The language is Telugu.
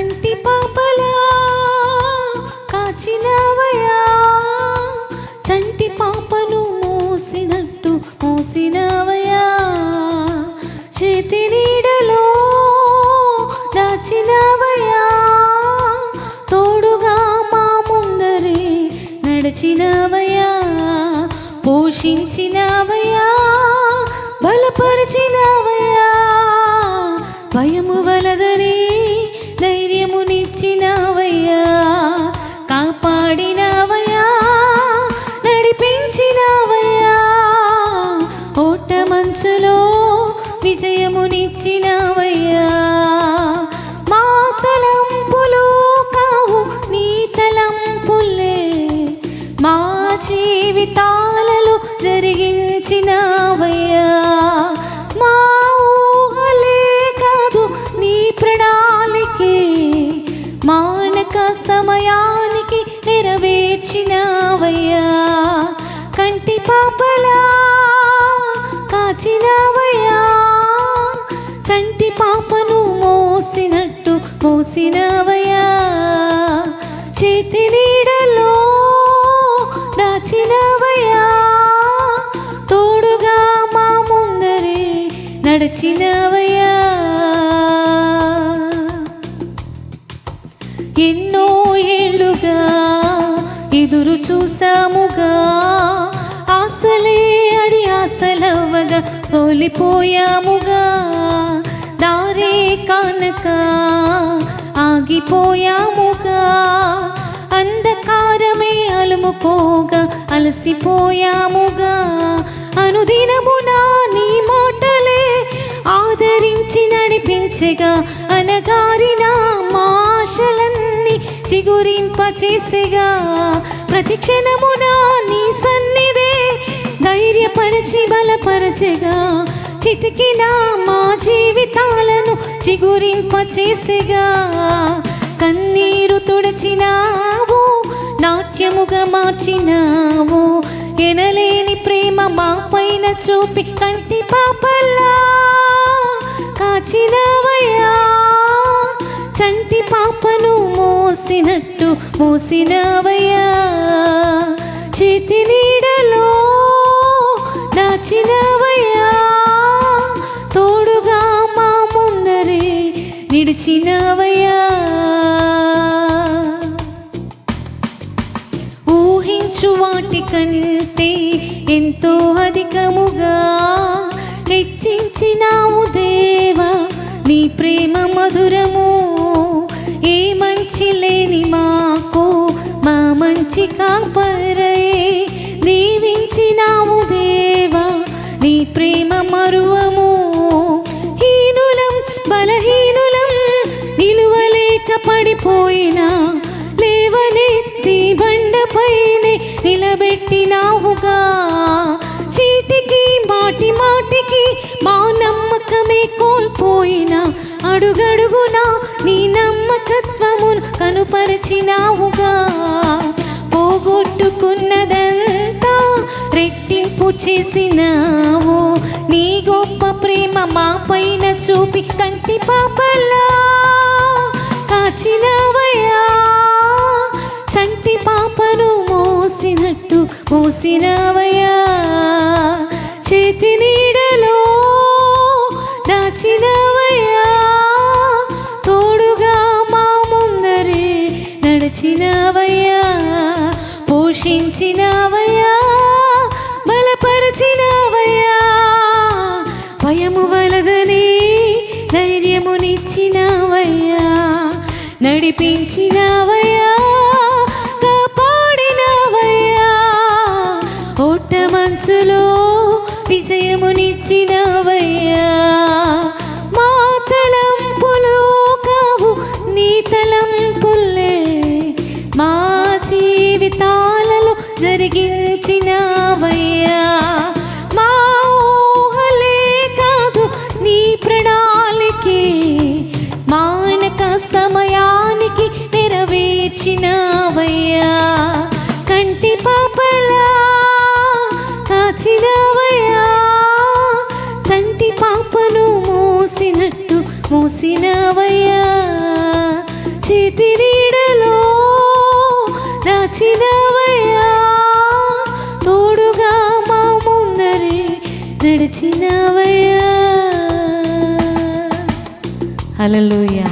కంటి పాపలా నడిపించినవయ్యా ఓట మంచులో విజయమునిచ్చినవయ్యా? మా తలంపులు కావు నీ తలంపులే. మా జీవితాలలో జరిగించినావయ్యా. మోసినవయా చేతి నీడలో దాచినవయా? తోడుగా మా ముందరే నడిచినవయా? ఎన్నో ఏళ్ళుగా ఎదురు చూసాముగా ఆశలే అడి ఆశలవ్వగా తోలిపోయాముగా దారే కానక ఆగిపోయాముగా అంధకారమే అలుముకోగా అలసిపోయాముగా. అనుదినమున నీ మాటలే ఆదరించి నడిపించగా. అనగారిన మాషలన్నీ ఆశలన్నీ చిగురింపచేసగా ప్రతి నీ సన్నిధే ధైర్యపరచి బలపరచగా. చితికిన మా జీవితాలను చిగురింపచేసగా. కన్నీరు తుడచినావు నాట్యముగా మార్చినావు. ఎనలేని ప్రేమ మా పైన చూపి కంటి పాపల్లా కాచినవయ్యా. చంటి పాపను మోసినట్టు మోసినవయ్యా. చేతి నీడలో దాచినవయ్యా కంటే ఎంతో అధికముగా హెచ్చించినావు దేవా నీ ప్రేమ మధురము ఏ మంచి లేని మాకు మా మంచి కాపరై దీవించినావు దేవా నీ ప్రేమ మరువము. హీనులం బలహీనులం నిలువలేక పడిపోయినా లేవనెత్తి బండపై పెట్టినావుగా చీటికి మాటి మాటికి మా నమ్మకమే కోల్పోయినా అడుగడుగునా నీ నమ్మకత్వమును కనుపరచినావుగా. పోగొట్టుకున్నదంతా రెట్టింపు చేసినావు. నీ గొప్ప ప్రేమ మా పైన చూపి కంటి పాపల్లా కాచినావు? మోసినవయ్యా చేతి నీడలో దాచినవయ్యా తోడుగా మా ముందరే నడిచినవయ్యా పోషించినవయ్యా బలపరిచినవయ్యా భయము వలదని ధైర్యమునిచ్చినవయ్యా నడిపించినా తెచ్చినావయ్యా కంటి పాపలా కాచినావయ్యా చంటి పాపను మోసినట్టు మోసినావయ్యా. చేతి నీడలో దాచినవయ్యా. తోడుగా మా ముందరే నడిచినావయ్యా. హల్లెలూయా.